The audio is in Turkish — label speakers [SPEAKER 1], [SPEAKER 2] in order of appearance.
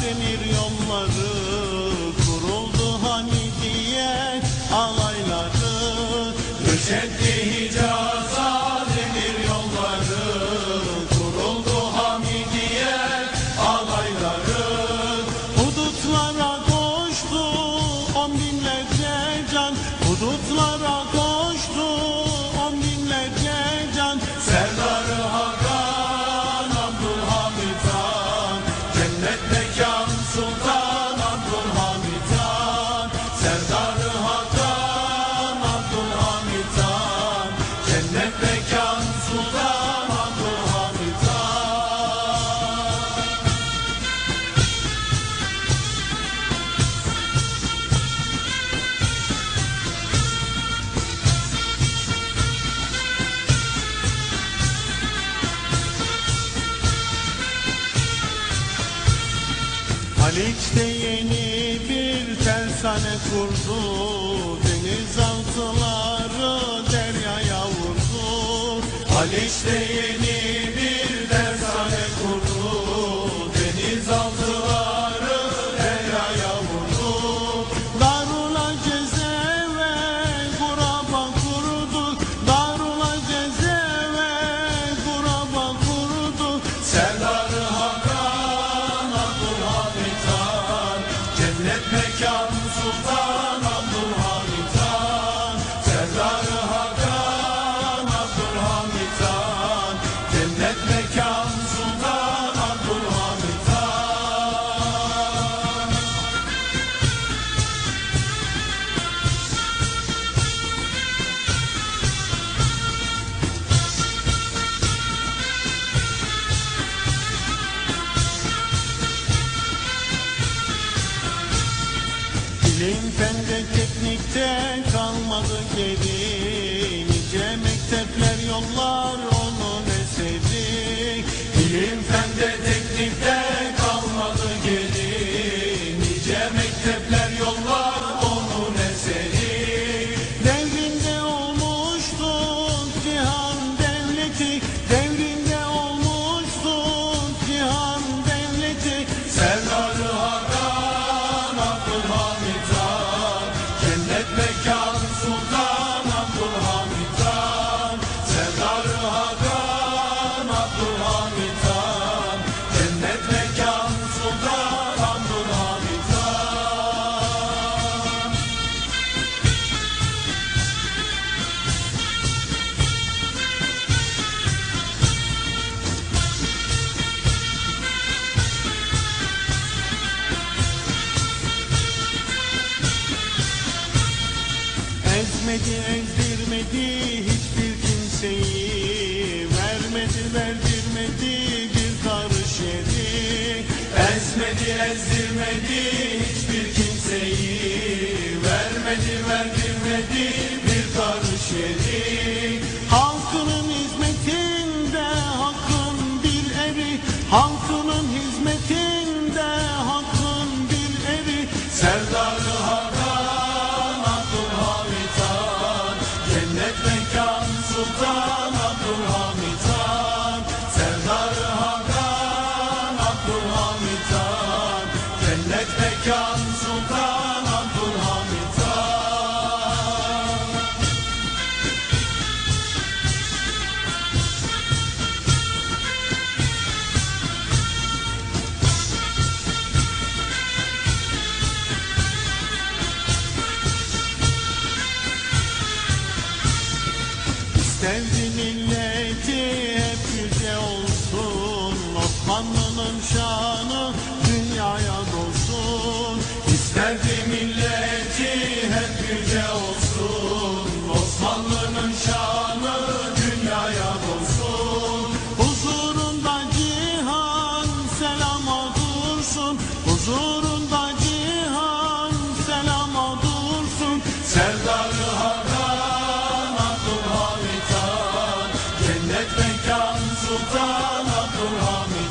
[SPEAKER 1] Demir yolları Kuruldu Hamidiye alayları. Döşetti Hicaz'a demir yolları Haliç'te yeni bir tersane kurdu. Denizaltıları deryaya vurdu. Haliç'te yeni bir tersane kurdu. Denizaltıları deryaya vurdu. Darul Aceze ve Kuraba kurdu. Darul Aceze ve Kuraba kurdu. Serdarı mekan Bilim teknikte kalmadı geri Ezmedi ezdirmedi hiçbir kimseyi. Vermedi verdirmedi bir karış yeri Ezmedi ezdirmedi hiçbir kimseyi. Vermedi verdirmedi Sultan Abdülhamit Han Hakan Abdülhamit Han Cennet mekan Sultan İsterdi milleti hep yüce olsun. Osmanlı'nın şanı dünyaya dolsun. İsterdi milleti hep yüce olsun. Osmanlı'nın şanı dünyaya dolsun. Huzurunda cihan selama dursun Huzurunda mekan Sultan Abdülhamit